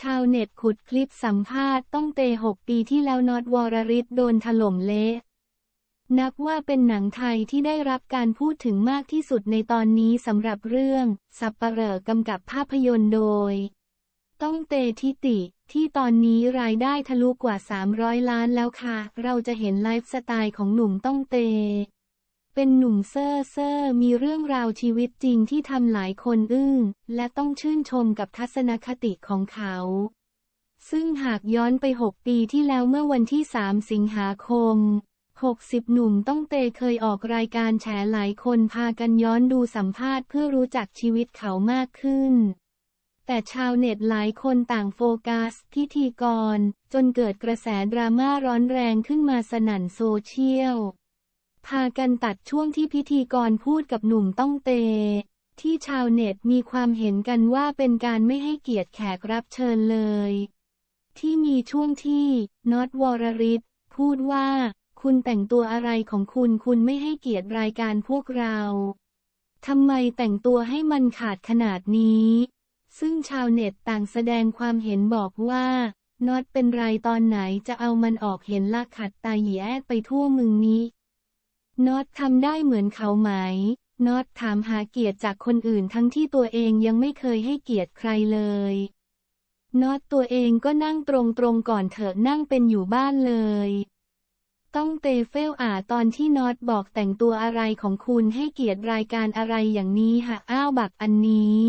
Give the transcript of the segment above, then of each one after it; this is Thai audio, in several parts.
ชาวเน็ตขุดคลิปสัมภาษณ์ต้องเตหกปีที่แล้วน็อตวรริศโดนถล่มเละนับว่าเป็นหนังไทยที่ได้รับการพูดถึงมากที่สุดในตอนนี้สำหรับเรื่อง สับปะเหร่อกำกับภาพยนตร์โดย ต้องเตทิติ ที่ตอนนี้รายได้ทะลุกว่า 300 ล้านแล้วค่ะ เราจะเห็นไลฟ์สไตล์ของหนุ่มต้องเต เป็นหนุ่มเซอร์เซอร์มีเรื่องราวชีวิตจริงที่ทำหลายคนอึ้งและต้องชื่นชมกับทัศนคติของเขา ซึ่งหากย้อนไป 6 ปีที่แล้วเมื่อวันที่ 3 สิงหาคม 60 หนุ่มต้องเตเคยออกรายการแฉหลายคนพากันย้อนดูสัมภาษณ์เพื่อรู้จักชีวิตเขามากขึ้น แต่ชาวเน็ตหลายคนต่างโฟกัสพิธีกร จนเกิดกระแสดราม่าร้อนแรงขึ้นมาสนั่นโซเชียล พากันตัดช่วงที่พิธีกรพูดกับหนุ่มต้องเต ที่ชาวเน็ตมีความเห็นกันว่าเป็นการไม่ให้เกียรติแขกรับเชิญเลย ที่มีช่วงที่น็อตวรริศพูดว่า คุณแต่งตัวอะไรของคุณคุณไม่ให้เกียรติรายการพวกเราทำไมแต่งตัวให้มันขาดขนาดนี้ ซึ่งชาวเน็ตต่างแสดงความเห็นบอกว่าน็อตเป็นไรตอนไหนจะเอามันออกเห็นละขัดตาแย่ไปทั่วมึงนี้ น็อตทำได้เหมือนเขาไหมน็อตถามหาเกียรติจากคนอื่นทั้งที่ตัวเองยังไม่เคยให้เกียรติใครเลยน็อตตัวเองก็นั่งตรงๆก่อนเถอะนั่งเป็นอยู่บ้านเลย ต้องเตเฟลอ่าตอนที่น็อตบอกแต่งตัวอะไรของคุณให้เกียรติรายการอะไรอย่างนี้ฮะอ้าวบักอันนี้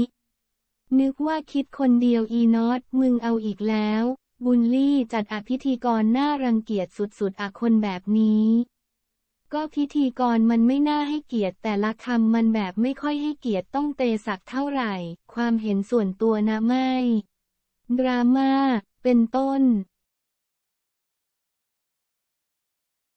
นึกว่าคิดคนเดียวอีน็อตมึงเอาอีกแล้ว บุลลี่จัดอพิธีกรน่ารังเกียจสุดๆอะคนแบบนี้ ก็พิธีกรมันไม่น่าให้เกียรติแต่ละคำมันแบบไม่ค่อยให้เกียรติต้องเตสักเท่าไหร่ ความเห็นส่วนตัวนะไม่ ดราม่า เป็นต้น